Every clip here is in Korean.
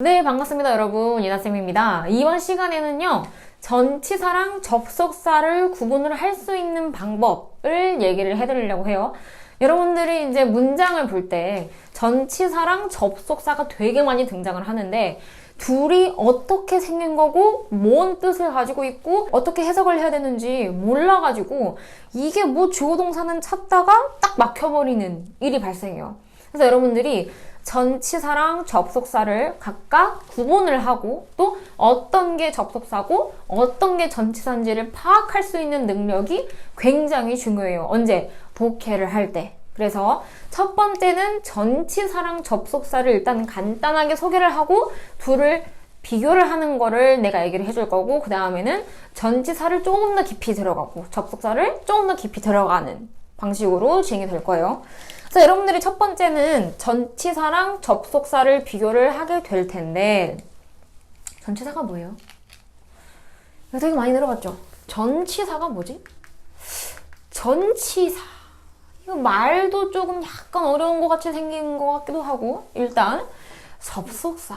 네, 반갑습니다, 여러분. 예나쌤입니다. 이번 시간에는요, 전치사랑 접속사를 구분을 할 수 있는 방법을 얘기를 해드리려고 해요. 여러분들이 이제 문장을 볼 때 전치사랑 접속사가 되게 많이 등장을 하는데, 둘이 어떻게 생긴 거고, 뭔 뜻을 가지고 있고, 어떻게 해석을 해야 되는지 몰라가지고, 이게 뭐 주어동사는 찾다가 딱 막혀버리는 일이 발생해요. 그래서 여러분들이 전치사랑 접속사를 각각 구분을 하고 또 어떤 게 접속사고 어떤 게 전치사인지를 파악할 수 있는 능력이 굉장히 중요해요. 언제? 복해를 할 때. 그래서 첫 번째는 전치사랑 접속사를 일단 간단하게 소개를 하고 둘을 비교를 하는 거를 내가 얘기를 해줄 거고 그 다음에는 전치사를 조금 더 깊이 들어가고 접속사를 조금 더 깊이 들어가는 방식으로 진행이 될 거예요. 그래서 여러분들이 첫 번째는 전치사랑 접속사를 비교를 하게 될 텐데 전치사가 뭐예요? 되게 많이 들어봤죠? 전치사가 뭐지? 전치사 이거 말도 조금 약간 어려운 것 같이 생긴 것 같기도 하고 일단 접속사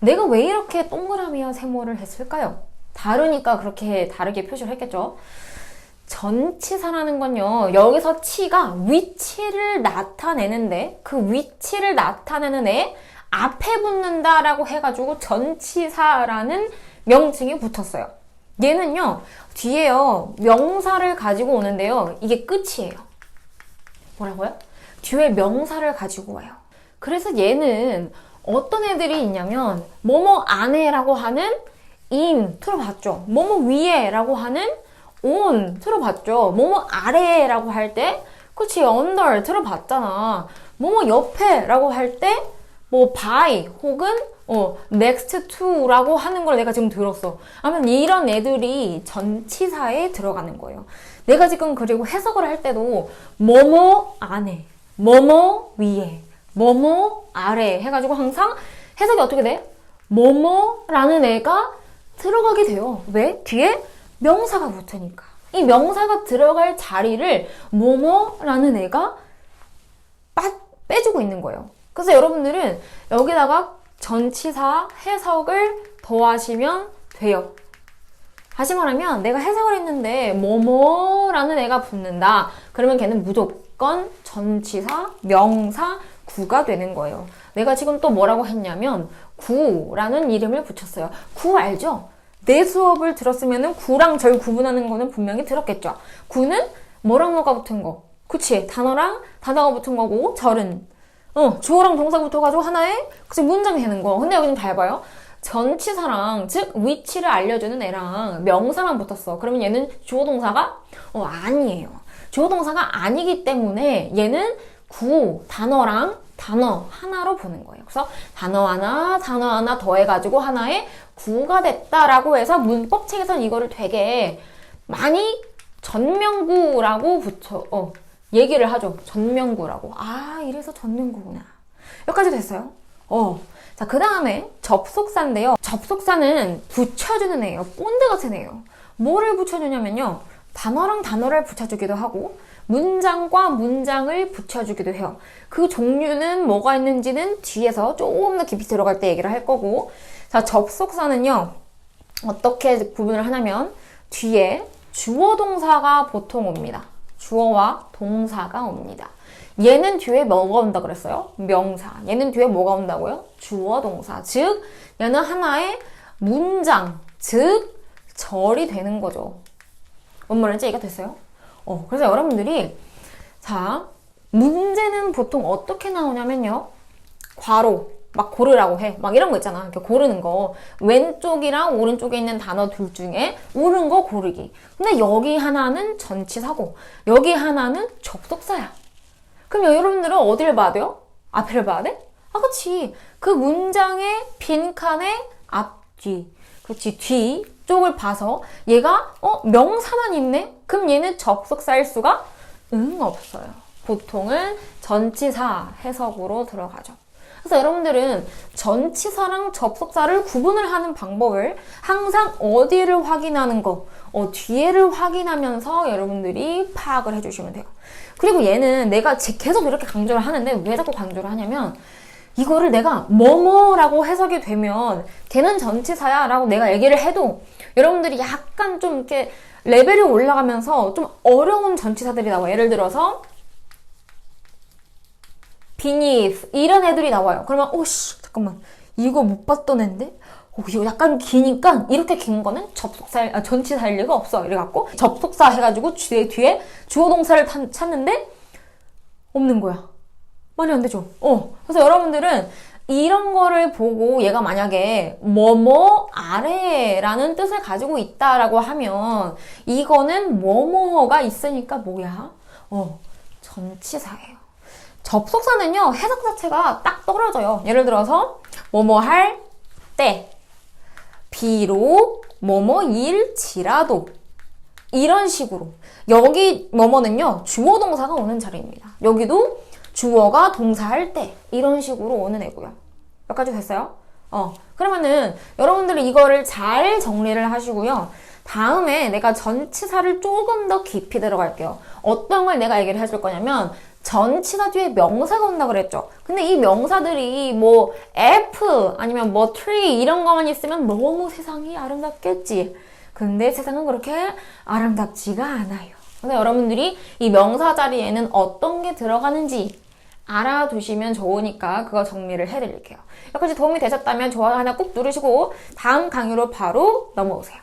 내가 왜 이렇게 동그라미와 세모를 했을까요? 다르니까 그렇게 다르게 표시를 했겠죠. 전치사라는 건요, 여기서 치가 위치를 나타내는데, 그 위치를 나타내는 애 앞에 붙는다라고 해가지고 전치사라는 명칭이 붙었어요. 얘는요, 뒤에요, 명사를 가지고 오는데요, 이게 끝이에요. 뭐라고요? 뒤에 명사를 가지고 와요. 그래서 얘는 어떤 애들이 있냐면, 뭐뭐 안에라고 하는 인, 들어봤죠? 뭐뭐 위에라고 하는 on 들어봤죠? 뭐뭐 아래라고 할 때, 그치, under 들어봤잖아. 뭐뭐 옆에라고 할 때, 뭐 by 혹은 어, next to라고 하는 걸 내가 지금 들었어. 아니면 이런 애들이 전치사에 들어가는 거예요. 내가 지금 그리고 해석을 할 때도 뭐뭐 안에, 뭐뭐 위에, 뭐뭐 아래 해가지고 항상 해석이 어떻게 돼? 뭐뭐라는 애가 들어가게 돼요. 왜? 뒤에 명사가 붙으니까. 이 명사가 들어갈 자리를 뭐뭐라는 애가 빠, 빼주고 있는 거예요. 그래서 여러분들은 여기다가 전치사 해석을 더하시면 돼요. 다시 말하면 내가 해석을 했는데 뭐뭐라는 애가 붙는다. 그러면 걔는 무조건 전치사, 명사, 구가 되는 거예요. 내가 지금 또 뭐라고 했냐면 구라는 이름을 붙였어요. 구 알죠? 내 수업을 들었으면 구랑 절 구분하는 거는 분명히 들었겠죠. 구는 뭐랑 뭐가 붙은 거. 그치? 단어랑 단어가 붙은 거고 절은 어, 주어랑 동사 붙어가지고 하나의 그치 문장이 되는 거. 근데 여기는 잘 봐요. 전치사랑 즉 위치를 알려주는 애랑 명사만 붙었어. 그러면 얘는 주어 동사가 어 아니에요. 주어 동사가 아니기 때문에 얘는 구 단어랑 단어 하나로 보는 거예요. 그래서 단어 하나, 단어 하나 더해가지고 하나의 구가 됐다라고 해서 문법책에서는 이거를 되게 많이 전명구라고 붙여, 어, 얘기를 하죠. 전명구라고. 아, 이래서 전명구구나. 여기까지 됐어요. 어. 자, 그 다음에 접속사인데요. 접속사는 붙여주는 애예요. 본드 같은 애예요. 뭐를 붙여주냐면요. 단어랑 단어를 붙여주기도 하고, 문장과 문장을 붙여주기도 해요. 그 종류는 뭐가 있는지는 뒤에서 조금 더 깊이 들어갈 때 얘기를 할 거고, 자, 접속사는요, 어떻게 구분을 하냐면, 뒤에 주어 동사가 보통 옵니다. 주어와 동사가 옵니다. 얘는 뒤에 뭐가 온다 그랬어요? 명사. 얘는 뒤에 뭐가 온다고요? 주어 동사. 즉, 얘는 하나의 문장, 즉, 절이 되는 거죠. 뭔 말인지 이해가 됐어요? 어, 그래서 여러분들이, 자, 문제는 보통 어떻게 나오냐면요. 괄호, 막 고르라고 해. 막 이런 거 있잖아. 이렇게 고르는 거. 왼쪽이랑 오른쪽에 있는 단어 둘 중에 옳은 거 고르기. 근데 여기 하나는 전치사고, 여기 하나는 접속사야. 그럼 여러분들은 어디를 봐야 돼요? 앞을 봐야 돼? 아, 그치. 그 문장의 빈칸의 앞, 뒤. 그렇지. 뒤 쪽을 봐서 얘가, 어, 명사만 있네? 그럼 얘는 접속사일 수가? 응, 없어요. 보통은 전치사 해석으로 들어가죠. 그래서 여러분들은 전치사랑 접속사를 구분을 하는 방법을 항상 어디를 확인하는 거, 어, 뒤에를 확인하면서 여러분들이 파악을 해주시면 돼요. 그리고 얘는 내가 제- 계속 이렇게 강조를 하는데 왜 자꾸 강조를 하냐면 이거를 내가 뭐뭐라고 해석이 되면 걔는 전치사야 라고 내가 얘기를 해도 여러분들이 약간 좀 이렇게 레벨이 올라가면서 좀 어려운 전치사들이 나와. 예를 들어서 beneath 이런 애들이 나와요. 그러면 오씨 잠깐만 이거 못 봤던 앤데 오, 이거 약간 기니까 이렇게 긴 거는 접속사 아, 전치사 일 리가 없어 이래갖고 접속사 해가지고 뒤에 뒤에 주어 동사를 탄- 찾는데 없는 거야. 말이 안 되죠. 어. 그래서 여러분들은 이런 거를 보고 얘가 만약에 뭐뭐 아래라는 뜻을 가지고 있다라고 하면 이거는 뭐뭐가 있으니까 뭐야? 어, 전치사예요. 접속사는요, 해석 자체가 딱 떨어져요. 예를 들어서, 뭐뭐 할 때, 비록 뭐뭐 일지라도, 이런 식으로. 여기 뭐뭐는요, 주어 동사가 오는 자리입니다. 여기도 주어가 동사할 때, 이런 식으로 오는 애고요. 여기까지 됐어요? 어. 그러면은, 여러분들이 이거를 잘 정리를 하시고요. 다음에 내가 전치사를 조금 더 깊이 들어갈게요. 어떤 걸 내가 얘기를 해줄 거냐면, 전치사 뒤에 명사가 온다 그랬죠. 근데 이 명사들이 뭐 F 아니면 뭐 tree 이런 거만 있으면 너무 세상이 아름답겠지. 근데 세상은 그렇게 아름답지가 않아요. 그래서 여러분들이 이 명사 자리에는 어떤 게 들어가는지 알아두시면 좋으니까 그거 정리를 해드릴게요. 여기까지 도움이 되셨다면 좋아요 하나 꾹 누르시고 다음 강의로 바로 넘어오세요.